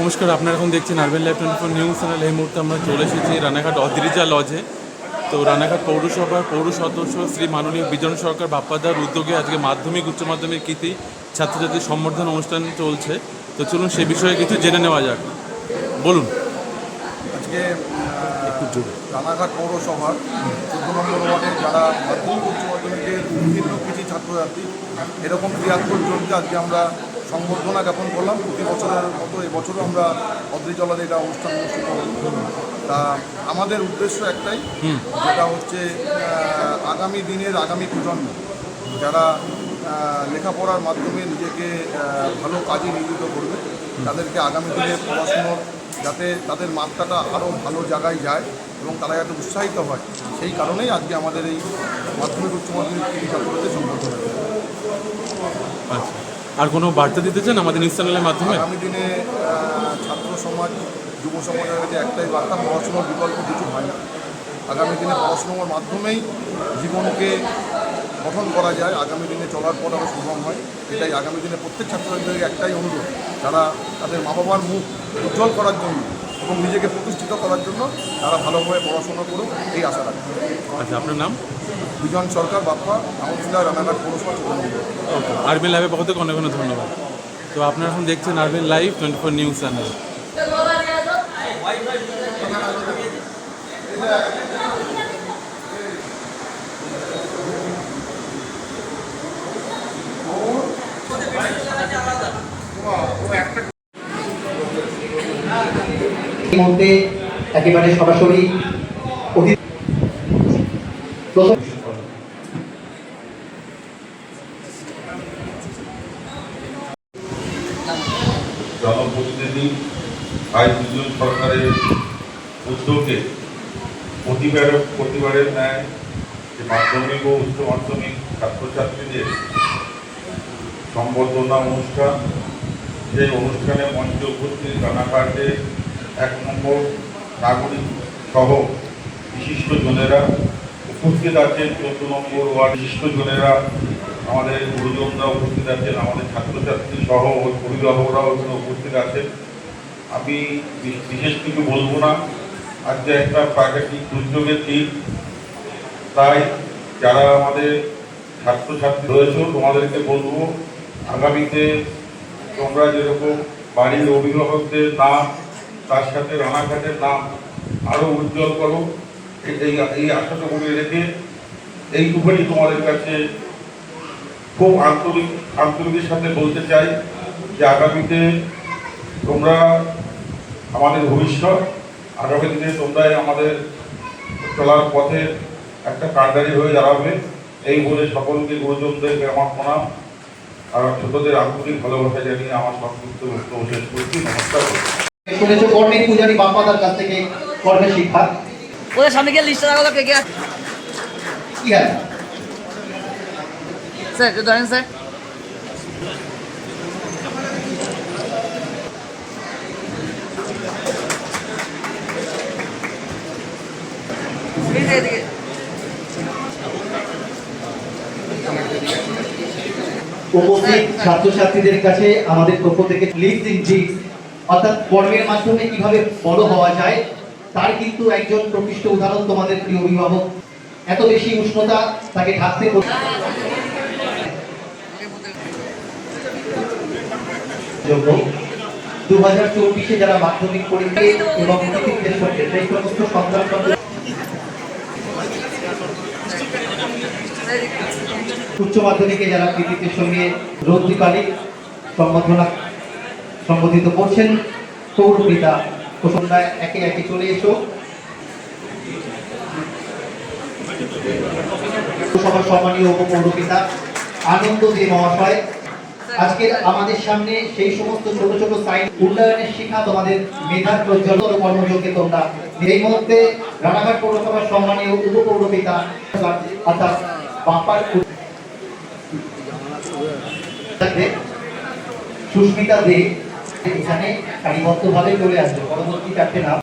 নমস্কার, আপনারা এখন দেখছেন Urban Life twenty four news channel এই মুহূর্তে আমরা চলে এসেছি রানাঘাট অদ্রিজা লজে তো রানাঘাট পৌরসভার পৌর সদস্য শ্রী মাননীয় বিজন সরকার বাপ্পাদার উদ্যোগে আজকে মাধ্যমিক, উচ্চ মাধ্যমিক কৃতি ছাত্রছাত্রী সম্বর্ধনা অনুষ্ঠান চলছে। তো চলুন সে বিষয়ে কিছু জেনে নেওয়া যাক। বলুন। আজকে রানাঘাট পৌরসভার চোদ্দ নম্বর ওয়ার্ডে যারা মাধ্যমিক, উচ্চ মাধ্যমিকের বিভিন্ন কৃষি ছাত্রছাত্রী, এরকম তিয়াত্তর জনকে আজকে আমরা সংবর্ধনা জ্ঞাপন করলাম। প্রতি বছরের মতো এবছরও আমরা অদ্রিজলাতে এটা অনুষ্ঠান অনুষ্ঠিত তা আমাদের উদ্দেশ্য একটাই যেটা হচ্ছে আগামী দিনের আগামী প্রজন্ম যারা লেখাপড়ার মাধ্যমে নিজেকে ভালো কাজে নিয়োজিত করবে তাদেরকে আগামী দিনে পড়াশুনোর যাতে তাদের মাত্রাটা আরও ভালো জায়গায় যায় এবং তারা যাতে উৎসাহিত হয় সেই কারণেই আজকে আমাদের এই মাধ্যমিক উচ্চ মাধ্যমিক কৃষি ছাত্রদের সম্পর্ক আচ্ছা। আর কোনো বার্তা দিতে চান আমাদের নিউজ চ্যানেলের মাধ্যমে? আগামী দিনে ছাত্র সমাজ, যুব সমাজের কাছে একটাই বার্তা, পড়াশোনার বিকল্প কিছু হয় না। আগামী দিনে পড়াশোনার মাধ্যমেই জীবনকে গঠন করা যায়। আগামী দিনে চলার পর আরও সম্ভব হয়। এটাই আগামী দিনে প্রত্যেক ছাত্রছাত্রীদের একটাই অনুরোধ। তারা তাদের মা বাবার মুখ উজ্জ্বল করার জন্য এবং নিজেকে প্রতিষ্ঠিত করার জন্য তারা ভালোভাবে পড়াশোনা করুক এই আশা রাখি। আচ্ছা আপনার নাম? বিজন সরকার বাপ্পা আমতলা রানাঘাট পৌরসভা ওকে আরবিন লাইভের পক্ষ থেকে অনেক অনেক ধন্যবাদ। তো আপনারা এখন দেখছেন Urban Live twenty four news channel. এই মুহূর্তে একেবারে সরাসরি জনপ্রতিনিধি আই দুজন সরকারের উদ্যোগে প্রতিবার প্রতিবারের ন্যায় যে মাধ্যমিক ও উচ্চ মাধ্যমিক ছাত্রছাত্রীদের সম্বর্ধনা অনুষ্ঠান, সেই অনুষ্ঠানে মঞ্চে উপস্থিত রানাঘাটে এক নম্বর নাগরিক সহ বিশিষ্ট জনেরা উপস্থিত আছেন, চোদ্দ নম্বর ওয়ার্ড বিশিষ্ট জনেরা আমাদের গুরুজনরা উপস্থিত আছেন, আমাদের ছাত্রছাত্রী সহ অভিভাবকরাও এখানে উপস্থিত আছেন। আমি বিশেষ কিছু বলব না। আজকে একটা প্রাকৃতিক দুর্যোগের দিন। তাই যারা আমাদের ছাত্রছাত্রী রয়েছে, তোমাদেরকে বলব, আগামীতে তোমরা যেরকম বাড়ির অভিভাবকদের নাম তার সাথে রানাঘাটের নাম আরও উজ্জ্বল করো। এই এই- আশাটা করে রেখে এইটুকুনি তোমাদের কাছে খুব আন্তরিক আন্তরিকের সাথে বলতে চাই যে আগামীতে তোমরা আমাদের ভবিষ্যৎ আগামী দিনে তোমরাই আমাদের চলার পথে একটা কাণ্ডারি হয়ে দাঁড়াবে। এই বলে সকলকে গুরুজনদেরকে আমার প্রণাম। আর ছোটদের আন্তরিক ভালোবাসা জানিয়ে আমার সংক্ষিপ্ত বক্তব্য শেষ করছি। নমস্কার শুনেছো কর্মী পূজারী বাপ্পাদার কাছ থেকে কর্মের শিক্ষা? ওদের সামনে গিয়ে লিস্টটা রাখো কে কে কি হয় স্যার একটু ধরেন স্যার। উপস্থিত ছাত্রছাত্রীদের কাছে আমাদের পক্ষ থেকে ইন জিক্স অর্থাৎ কর্মের মাধ্যমে কীভাবে বড় হওয়া যায়, তার কিন্তু একজন প্রকৃষ্ট উদাহরণ তোমাদের প্রিয় অভিভাবক। এত বেশি উষ্ণতা তাকে ঢাকতে দু হাজার চব্বিশে যারা মাধ্যমিক পরীক্ষা এবং উচ্চ মাধ্যমিকে যারা কৃতিত্বের সঙ্গে রৌদ্রিকালিক সম্বোধনা সম্বোধিত করছেন পৌরপিতা প্রসন্নায় একে একে চলে এসো। পৌরসভার সম্মানীয় উপপৌরপিতা আনন্দ দে মহাশয় আজকে আমাদের সামনে সেই সমস্ত ছোট ছোট সাইন উন্নয়নের শিখা তোমাদের মেধার প্রজ্বলতর কর্মযোগকে তোমরা। এই মুহূর্তে রানাঘাট পৌরসভার সম্মানীয় উপপৌরপিতা অর্থাৎ বাপার সুস্মিতা দে এখানে সারিবদ্ধভাবে চলে আসবে। পরবর্তী চারটে নাম